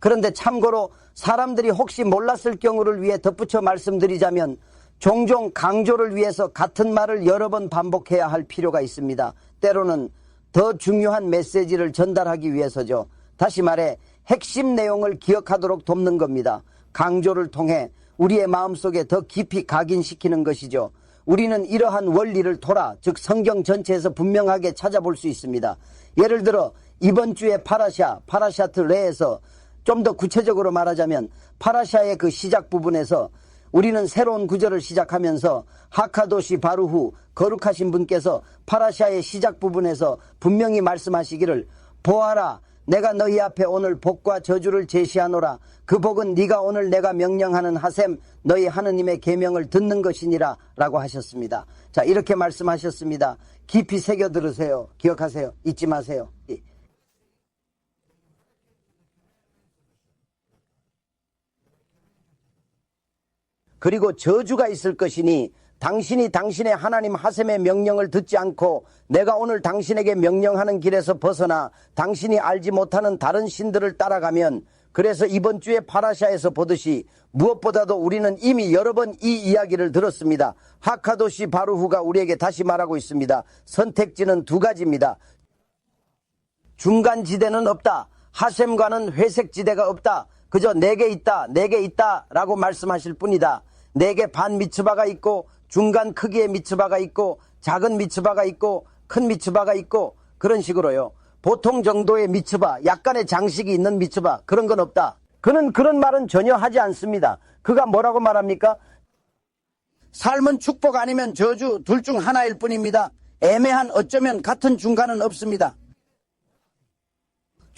그런데 참고로 사람들이 혹시 몰랐을 경우를 위해 덧붙여 말씀드리자면 종종 강조를 위해서 같은 말을 여러 번 반복해야 할 필요가 있습니다. 때로는 더 중요한 메시지를 전달하기 위해서죠. 다시 말해 핵심 내용을 기억하도록 돕는 겁니다. 강조를 통해 우리의 마음속에 더 깊이 각인시키는 것이죠. 우리는 이러한 원리를 토라, 즉 성경 전체에서 분명하게 찾아볼 수 있습니다. 예를 들어 이번 주에 파라샤, 파라샤트 레에서 좀 더 구체적으로 말하자면 파라샤의 그 시작 부분에서 우리는 새로운 구절을 시작하면서 하카도시 바루후 거룩하신 분께서 파라샤의 시작 부분에서 분명히 말씀하시기를 보아라 내가 너희 앞에 오늘 복과 저주를 제시하노라 그 복은 네가 오늘 내가 명령하는 하셈 너희 하느님의 계명을 듣는 것이니라 라고 하셨습니다. 자 이렇게 말씀하셨습니다. 깊이 새겨 들으세요. 기억하세요. 잊지 마세요. 그리고 저주가 있을 것이니 당신이 당신의 하나님 하셈의 명령을 듣지 않고 내가 오늘 당신에게 명령하는 길에서 벗어나 당신이 알지 못하는 다른 신들을 따라가면 그래서 이번 주에 파라샤에서 보듯이 무엇보다도 우리는 이미 여러 번 이 이야기를 들었습니다. 하카도시 바루후가 우리에게 다시 말하고 있습니다. 선택지는 두 가지입니다. 중간 지대는 없다. 하셈과는 회색 지대가 없다. 그저 내게 있다, 내게 있다 라고 말씀하실 뿐이다. 내게 반 미츠바가 있고 중간 크기의 미츠바가 있고 작은 미츠바가 있고 큰 미츠바가 있고 그런 식으로요. 보통 정도의 미츠바, 약간의 장식이 있는 미츠바 그런 건 없다. 그는 그런 말은 전혀 하지 않습니다. 그가 뭐라고 말합니까? 삶은 축복 아니면 저주 둘 중 하나일 뿐입니다. 애매한 어쩌면 같은 중간은 없습니다.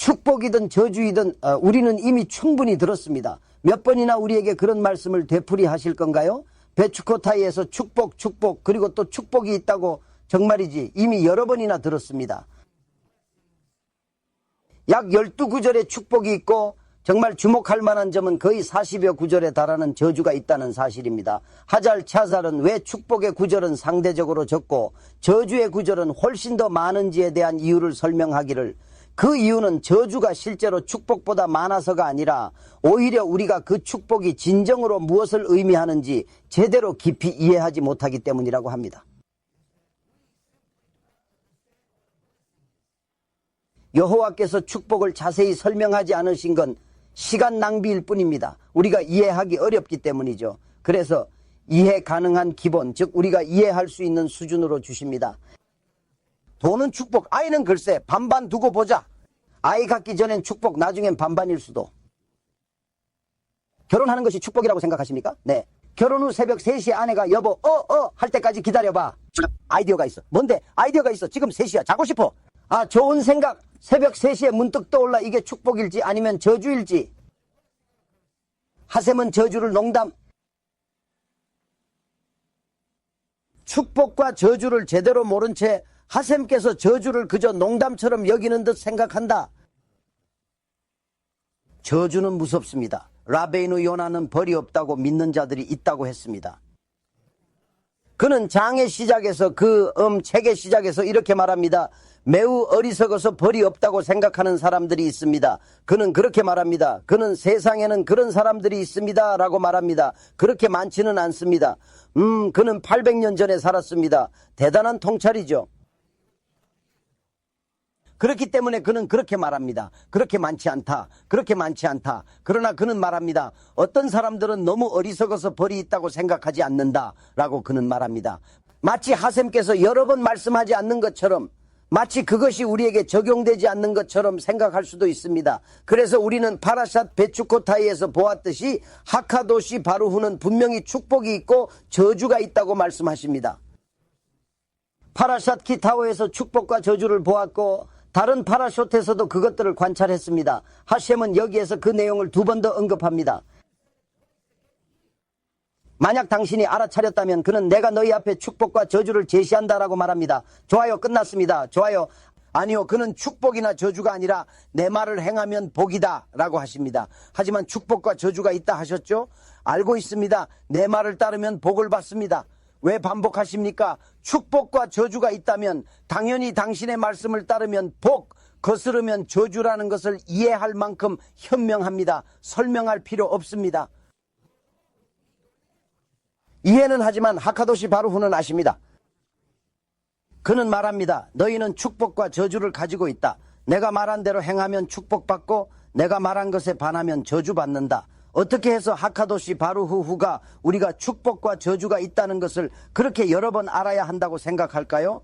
축복이든 저주이든 어, 우리는 이미 충분히 들었습니다. 몇 번이나 우리에게 그런 말씀을 되풀이하실 건가요? 베추코타이에서 축복, 축복 그리고 또 축복이 있다고 정말이지 이미 여러 번이나 들었습니다. 약 12구절의 축복이 있고 정말 주목할 만한 점은 거의 40여 구절에 달하는 저주가 있다는 사실입니다. 하잘 차살은 왜 축복의 구절은 상대적으로 적고 저주의 구절은 훨씬 더 많은지에 대한 이유를 설명하기를 그 이유는 저주가 실제로 축복보다 많아서가 아니라 오히려 우리가 그 축복이 진정으로 무엇을 의미하는지 제대로 깊이 이해하지 못하기 때문이라고 합니다. 여호와께서 축복을 자세히 설명하지 않으신 건 시간 낭비일 뿐입니다. 우리가 이해하기 어렵기 때문이죠. 그래서 이해 가능한 기본, 즉 우리가 이해할 수 있는 수준으로 주십니다. 돈은 축복, 아이는 글쎄 반반 두고 보자. 아이 갖기 전엔 축복, 나중엔 반반일 수도. 결혼하는 것이 축복이라고 생각하십니까? 네. 결혼 후 새벽 3시에 아내가 여보, 어, 어, 할 때까지 기다려봐. 아이디어가 있어. 뭔데? 아이디어가 있어. 지금 3시야. 자고 싶어. 아, 좋은 생각. 새벽 3시에 문득 떠올라 이게 축복일지 아니면 저주일지. 하셈은 저주를 농담. 축복과 저주를 제대로 모른 채 하셈께서 저주를 그저 농담처럼 여기는 듯 생각한다. 저주는 무섭습니다. 라베이누 요나는 벌이 없다고 믿는 자들이 있다고 했습니다. 그는 장의 시작에서 그 음 책의 시작에서 이렇게 말합니다. 매우 어리석어서 벌이 없다고 생각하는 사람들이 있습니다. 그는 그렇게 말합니다. 그는 세상에는 그런 사람들이 있습니다. 라고 말합니다. 그렇게 많지는 않습니다. 음, 그는 800년 전에 살았습니다. 대단한 통찰이죠. 그렇기 때문에 그는 그렇게 말합니다. 그렇게 많지 않다. 그렇게 많지 않다. 그러나 그는 말합니다. 어떤 사람들은 너무 어리석어서 벌이 있다고 생각하지 않는다. 라고 그는 말합니다. 마치 하셈께서 여러 번 말씀하지 않는 것처럼 마치 그것이 우리에게 적용되지 않는 것처럼 생각할 수도 있습니다. 그래서 우리는 파라샷 베추코타이에서 보았듯이 하카도시 바루후는 분명히 축복이 있고 저주가 있다고 말씀하십니다. 파라샷 키타오에서 축복과 저주를 보았고 다른 파라숏에서도 그것들을 관찰했습니다. 하셈은 여기에서 그 내용을 두 번 더 언급합니다. 만약 당신이 알아차렸다면 그는 내가 너희 앞에 축복과 저주를 제시한다라고 말합니다. 좋아요. 끝났습니다. 좋아요. 아니요. 그는 축복이나 저주가 아니라 내 말을 행하면 복이다 라고 하십니다. 하지만 축복과 저주가 있다 하셨죠? 알고 있습니다. 내 말을 따르면 복을 받습니다. 왜 반복하십니까? 축복과 저주가 있다면 당연히 당신의 말씀을 따르면 복, 거스르면 저주라는 것을 이해할 만큼 현명합니다. 설명할 필요 없습니다. 이해는 하지만 하카도시 바루후는 아십니다. 그는 말합니다. 너희는 축복과 저주를 가지고 있다. 내가 말한 대로 행하면 축복받고 내가 말한 것에 반하면 저주받는다. 어떻게 해서 하카도시 바루후후가 우리가 축복과 저주가 있다는 것을 그렇게 여러 번 알아야 한다고 생각할까요?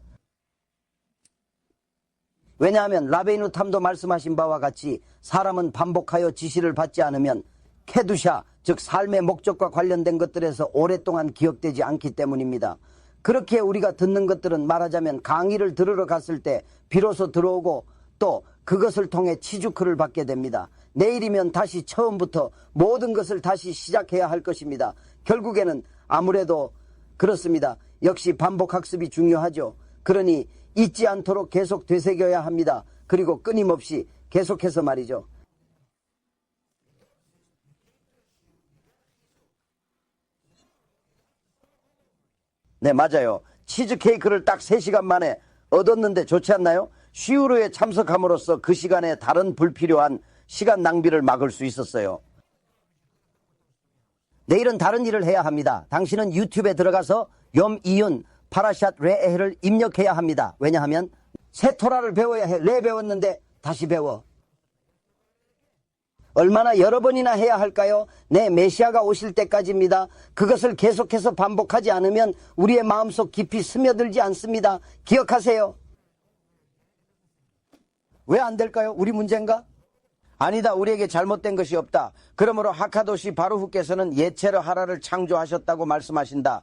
왜냐하면 라베이누 탐도 말씀하신 바와 같이 사람은 반복하여 지시를 받지 않으면 케두샤 즉 삶의 목적과 관련된 것들에서 오랫동안 기억되지 않기 때문입니다. 그렇게 우리가 듣는 것들은 말하자면 강의를 들으러 갔을 때 비로소 들어오고 또 그것을 통해 치주크를 받게 됩니다. 내일이면 다시 처음부터 모든 것을 다시 시작해야 할 것입니다. 결국에는 아무래도 그렇습니다. 역시 반복 학습이 중요하죠. 그러니 잊지 않도록 계속 되새겨야 합니다. 그리고 끊임없이 계속해서 말이죠. 네, 맞아요. 치즈케이크를 딱 3시간 만에 얻었는데 좋지 않나요? 쉬우르에 참석함으로써 그 시간에 다른 불필요한 시간 낭비를 막을 수 있었어요. 내일은 다른 일을 해야 합니다. 당신은 유튜브에 들어가서 염 이윤 파라샷 레에를 입력해야 합니다. 왜냐하면 새 토라를 배워야 해. 레 배웠는데 다시 배워. 얼마나 여러 번이나 해야 할까요? 네, 메시아가 오실 때까지입니다. 그것을 계속해서 반복하지 않으면 우리의 마음속 깊이 스며들지 않습니다. 기억하세요. 왜 안 될까요? 우리 문제인가? 아니다. 우리에게 잘못된 것이 없다. 그러므로 하카도시 바루후께서는 예체로 하라를 창조하셨다고 말씀하신다.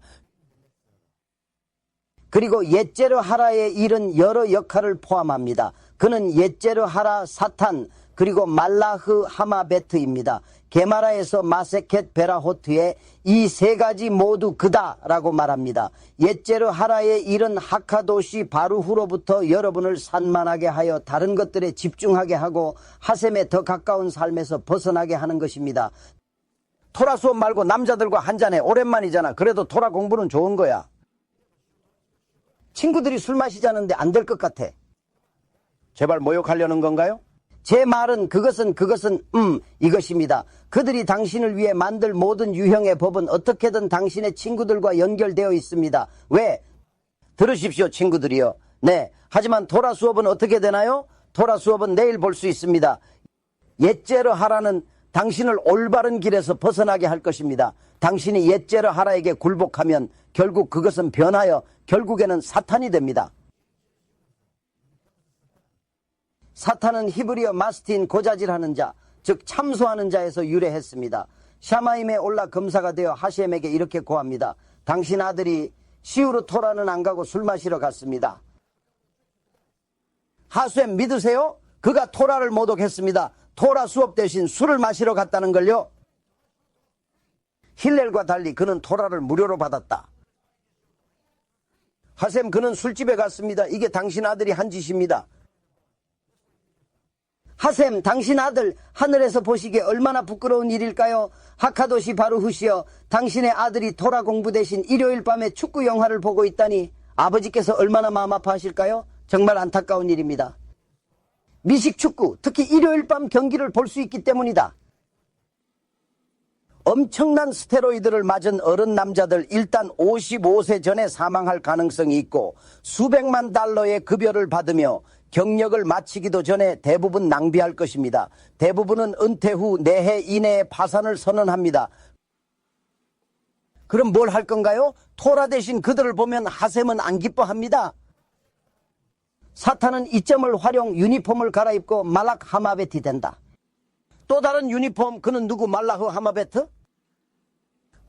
그리고 옛제로 하라의 일은 여러 역할을 포함합니다. 그는 옛제로 하라 사탄 그리고 말라흐 하마베트입니다. 게마라에서 마세켓 베라호트에 이 세 가지 모두 그다라고 말합니다. 옛제로 하라의 일은 하카도시 바루후로부터 여러분을 산만하게 하여 다른 것들에 집중하게 하고 하셈에 더 가까운 삶에서 벗어나게 하는 것입니다. 토라 수업 말고 남자들과 한잔해 오랜만이잖아. 그래도 토라 공부는 좋은 거야. 친구들이 술 마시자는데 안 될 것 같아. 제발 모욕하려는 건가요? 제 말은 그것은 그것은 음 이것입니다. 그들이 당신을 위해 만들 모든 유형의 법은 어떻게든 당신의 친구들과 연결되어 있습니다. 왜? 들으십시오 친구들이요. 네. 하지만 토라 수업은 어떻게 되나요? 토라 수업은 내일 볼 수 있습니다. 옛제로 하라는 당신을 올바른 길에서 벗어나게 할 것입니다. 당신이 옛제로 하라에게 굴복하면 결국 그것은 변하여 결국에는 사탄이 됩니다. 사탄은 히브리어 마스틴 고자질하는 자, 즉 참소하는 자에서 유래했습니다. 샤마임에 올라 검사가 되어 하셈에게 이렇게 고합니다. 당신 아들이 시우르 토라는 안 가고 술 마시러 갔습니다. 하수엠 믿으세요? 그가 토라를 모독했습니다. 토라 수업 대신 술을 마시러 갔다는 걸요. 힐렐과 달리 그는 토라를 무료로 받았다. 하셈 그는 술집에 갔습니다. 이게 당신 아들이 한 짓입니다. 하셈 당신 아들 하늘에서 보시기에 얼마나 부끄러운 일일까요? 하카도시 바루후시여 당신의 아들이 토라 공부 대신 일요일 밤에 축구 영화를 보고 있다니 아버지께서 얼마나 마음 아파하실까요? 정말 안타까운 일입니다. 미식 축구 특히 일요일 밤 경기를 볼 수 있기 때문이다. 엄청난 스테로이드를 맞은 어른 남자들 일단 55세 전에 사망할 가능성이 있고 수백만 달러의 급여를 받으며 경력을 마치기도 전에 대부분 낭비할 것입니다. 대부분은 은퇴 후 내해 이내에 파산을 선언합니다. 그럼 뭘 할 건가요? 토라 대신 그들을 보면 하셈은 안 기뻐합니다. 사탄은 이 점을 활용 유니폼을 갈아입고 말락 하마베티 된다. 또 다른 유니폼 그는 누구 말라흐 하마베트?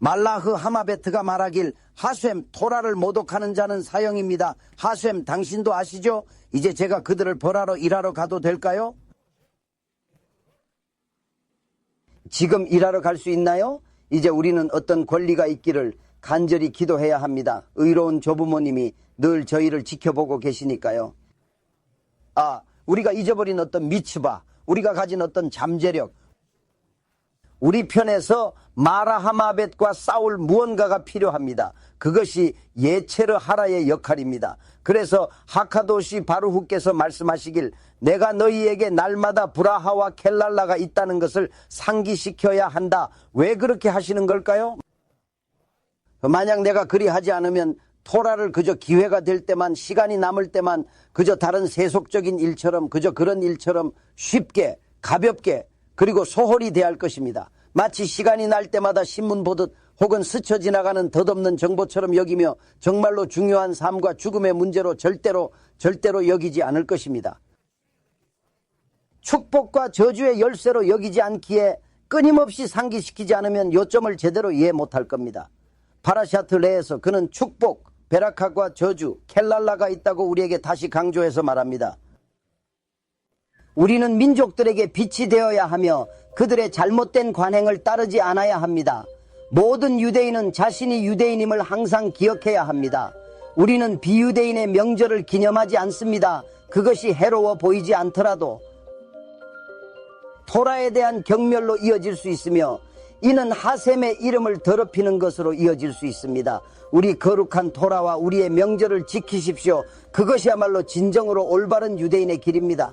말라흐 하마베트가 말하길 하셈 토라를 모독하는 자는 사형입니다. 하셈 당신도 아시죠? 이제 제가 그들을 벌하러 일하러 가도 될까요? 지금 일하러 갈 수 있나요? 이제 우리는 어떤 권리가 있기를 간절히 기도해야 합니다. 의로운 조부모님이 늘 저희를 지켜보고 계시니까요. 아, 우리가 잊어버린 어떤 미츠바, 우리가 가진 어떤 잠재력, 우리 편에서 마라하마벳과 싸울 무언가가 필요합니다. 그것이 예체르 하라의 역할입니다. 그래서 하카도시 바루후께서 말씀하시길 내가 너희에게 날마다 브라하와 켈랄라가 있다는 것을 상기시켜야 한다. 왜 그렇게 하시는 걸까요? 만약 내가 그리 하지 않으면 토라를 그저 기회가 될 때만 시간이 남을 때만 그저 다른 세속적인 일처럼 그저 그런 일처럼 쉽게 가볍게 그리고 소홀히 대할 것입니다. 마치 시간이 날 때마다 신문 보듯 혹은 스쳐 지나가는 덧없는 정보처럼 여기며 정말로 중요한 삶과 죽음의 문제로 절대로 절대로 여기지 않을 것입니다. 축복과 저주의 열쇠로 여기지 않기에 끊임없이 상기시키지 않으면 요점을 제대로 이해 못할 겁니다. 파라샤트 내에서 그는 축복, 베라카과 저주, 켈랄라가 있다고 우리에게 다시 강조해서 말합니다. 우리는 민족들에게 빛이 되어야 하며 그들의 잘못된 관행을 따르지 않아야 합니다. 모든 유대인은 자신이 유대인임을 항상 기억해야 합니다. 우리는 비유대인의 명절을 기념하지 않습니다. 그것이 해로워 보이지 않더라도 토라에 대한 경멸로 이어질 수 있으며 이는 하셈의 이름을 더럽히는 것으로 이어질 수 있습니다. 우리 거룩한 토라와 우리의 명절을 지키십시오. 그것이야말로 진정으로 올바른 유대인의 길입니다.